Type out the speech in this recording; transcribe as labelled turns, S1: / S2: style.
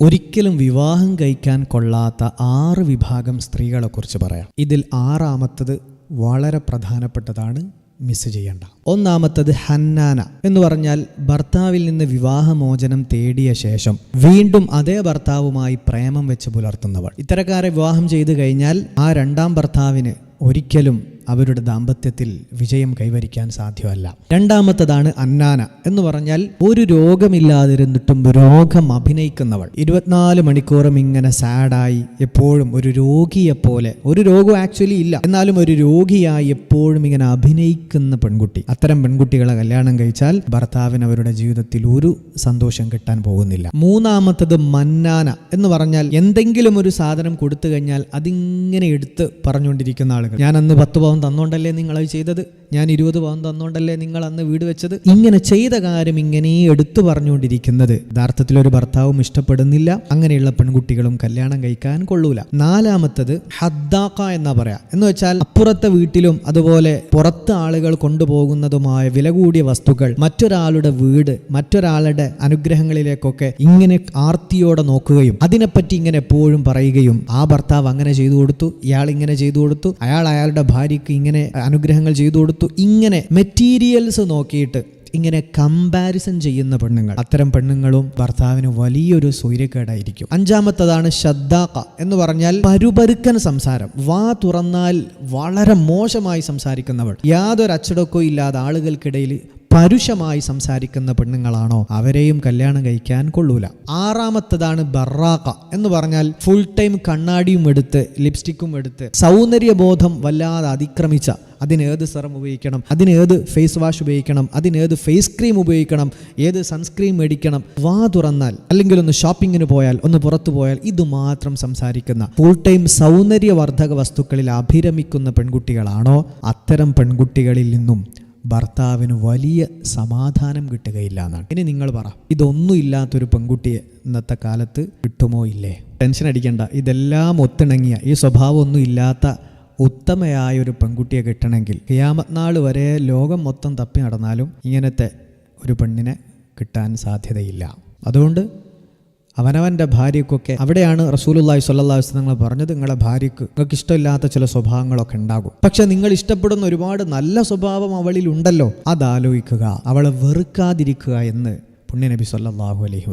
S1: ഒരിക്കലും വിവാഹം കഴിക്കാൻ കൊള്ളാത്ത ആറ് വിഭാഗം സ്ത്രീകളെക്കുറിച്ച് പറയാം. ഇതിൽ ആറാമത്തത് വളരെ പ്രധാനപ്പെട്ടതാണ് മിസ് ചെയ്യണ്ട. ഒന്നാമത്തത് ഹന്നാന എന്ന് പറഞ്ഞാൽ ഭർത്താവിൽ നിന്ന് വിവാഹമോചനം തേടിയ ശേഷം വീണ്ടും അതേ ഭർത്താവുമായി പ്രേമം വെച്ച് പുലർത്തുന്നവൾ. ഇത്തരക്കാരെ വിവാഹം ചെയ്തു കഴിഞ്ഞാൽ ആ രണ്ടാം ഭർത്താവിന് ഒരിക്കലും അവരുടെ ദാമ്പത്യത്തിൽ വിജയം കൈവരിക്കാൻ സാധ്യമല്ല. രണ്ടാമത്തതാണ് അന്നാന എന്ന് പറഞ്ഞാൽ ഒരു രോഗമില്ലാതിരുന്നിട്ടും രോഗം അഭിനയിക്കുന്നവൾ. ഇരുപത്തിനാല് മണിക്കൂറും ഇങ്ങനെ സാഡായി എപ്പോഴും ഒരു രോഗിയെപ്പോലെ ഒരു രോഗം ആക്ച്വലി ഇല്ല. എന്നാലും ഒരു രോഗിയായി എപ്പോഴും ഇങ്ങനെ അഭിനയിക്കുന്ന പെൺകുട്ടി. അത്തരം പെൺകുട്ടികളെ കല്യാണം കഴിച്ചാൽ ഭർത്താവിന് അവരുടെ ജീവിതത്തിൽ ഒരു സന്തോഷം കിട്ടാൻ പോകുന്നില്ല. മൂന്നാമത്തത് മന്നാന എന്ന് പറഞ്ഞാൽ എന്തെങ്കിലും ഒരു സാധനം കൊടുത്തു കഴിഞ്ഞാൽ അതിങ്ങനെ എടുത്ത് പറഞ്ഞുകൊണ്ടിരിക്കുന്ന ആളുകൾ. ഞാൻ അന്ന് പത്ത് പവൻ തന്നോണ്ടല്ലേ നിങ്ങൾ അത് ചെയ്തത്? ഞാൻ ഇരുപത് പവൻ തന്നോണ്ടല്ലേ നിങ്ങൾ അന്ന് വീട് വെച്ചത്? ഇങ്ങനെ ചെയ്ത കാര്യം ഇങ്ങനെ എടുത്തു പറഞ്ഞുകൊണ്ടിരിക്കുന്നത്. യഥാർത്ഥത്തിൽ ഒരു ഭർത്താവും ഇഷ്ടപ്പെടുന്നില്ല. അങ്ങനെയുള്ള പെൺകുട്ടികളും കല്യാണം കഴിക്കാൻ കൊള്ളൂല. നാലാമത്തത് ഹദ്ദാക്ക എന്നാ പറയാ. എന്ന് വെച്ചാൽ അപ്പുറത്തെ വീട്ടിലും അതുപോലെ പുറത്ത് ആളുകൾ കൊണ്ടുപോകുന്നതുമായ വില കൂടിയ വസ്തുക്കൾ മറ്റൊരാളുടെ വീട് മറ്റൊരാളുടെ അനുഗ്രഹങ്ങളിലേക്കൊക്കെ ഇങ്ങനെ ആർത്തിയോടെ നോക്കുകയും അതിനെപ്പറ്റി ഇങ്ങനെ എപ്പോഴും പറയുകയും ആ ഭർത്താവ് അങ്ങനെ ചെയ്തു കൊടുത്തു ഇയാൾ ഇങ്ങനെ ചെയ്തു കൊടുത്തു അയാൾ അയാളുടെ ഭാര്യയ്ക്ക് ഇങ്ങനെ അനുഗ്രഹങ്ങൾ ചെയ്തു കൊടുത്തു. ഇങ്ങനെ മെറ്റീരിയൽസ് നോക്കിയിട്ട് ഇങ്ങനെ കമ്പാരിസൺ ചെയ്യുന്ന പെണ്ണുങ്ങൾ. അത്തരം പെണ്ണുങ്ങളും ഭർത്താവിന് വലിയൊരു സൂര്യക്കേടായിരിക്കും അഞ്ചാമത്തതാണ് ശദ്ദാക്ക എന്ന് പറഞ്ഞാൽ പരുപരുക്കൻ സംസാരം. വാ തുറന്നാൽ വളരെ മോശമായി സംസാരിക്കുന്നവൾ. യാതൊരു അച്ചടക്കവും ഇല്ലാതെ ആളുകൾക്കിടയിൽ പരുഷമായി സംസാരിക്കുന്ന പെണ്ണുങ്ങളാണോ? അവരെയും കല്യാണം കഴിക്കാൻ കൊള്ളൂല. ആറാമത്തതാണ് ബറാക്ക എന്ന് പറഞ്ഞാൽ ഫുൾ ടൈം കണ്ണാടിയും എടുത്ത് ലിപ്സ്റ്റിക്കും എടുത്ത് സൗന്ദര്യബോധം വല്ലാതെ അതിക്രമിച്ച അതിനേത് സെറം ഉപയോഗിക്കണം അതിനേത് ഫേസ് വാഷ് ഉപയോഗിക്കണം അതിനേത് ഫേസ് ക്രീം ഉപയോഗിക്കണം ഏത് സൺസ്ക്രീം മേടിക്കണം വാ തുറന്നാൽ അല്ലെങ്കിൽ ഒന്ന് ഷോപ്പിങ്ങിന് പോയാൽ ഒന്ന് പുറത്തു പോയാൽ ഇത് മാത്രം സംസാരിക്കുന്ന ഫുൾ ടൈം സൗന്ദര്യവർദ്ധക വസ്തുക്കളിൽ അഭിരമിക്കുന്ന പെൺകുട്ടികളാണോ? അത്തരം പെൺകുട്ടികളിൽ നിന്നും ഭർത്താവിന് വലിയ സമാധാനം കിട്ടുകയില്ല എന്നാണ്. ഇനി നിങ്ങൾ പറ ഇതൊന്നും ഇല്ലാത്തൊരു പെൺകുട്ടിയെ ഇന്നത്തെ കാലത്ത് കിട്ടുമോ ഇല്ലേ? ടെൻഷൻ അടിക്കണ്ട ഇതെല്ലാം ഒത്തിണങ്ങിയ ഈ സ്വഭാവം ഒന്നും ഇല്ലാത്ത ഉത്തമയായ ഒരു പെൺകുട്ടിയെ കിട്ടണമെങ്കിൽ ഹിയാമത്നാൾ നാൾ വരെ ലോകം മൊത്തം തപ്പി നടന്നാലും ഇങ്ങനത്തെ ഒരു പെണ്ണിനെ കിട്ടാൻ സാധ്യതയില്ല. അതുകൊണ്ട് അവനവന്റെ ഭാര്യക്കൊക്കെ അവിടെയാണ് റസൂലുള്ളാഹി സ്വല്ലാ നിങ്ങൾ പറഞ്ഞത് നിങ്ങളെ ഭാര്യക്ക് നിങ്ങൾക്ക് ഇഷ്ടമില്ലാത്ത ചില സ്വഭാവങ്ങളൊക്കെ ഉണ്ടാകും. പക്ഷെ നിങ്ങൾ ഇഷ്ടപ്പെടുന്ന ഒരുപാട് നല്ല സ്വഭാവം അവളിൽ ഉണ്ടല്ലോ അതാലോചിക്കുക. അവളെ വെറുക്കാതിരിക്കുക എന്ന് പുണ്യനബി സ്വല്ലാഹു അലൈഹി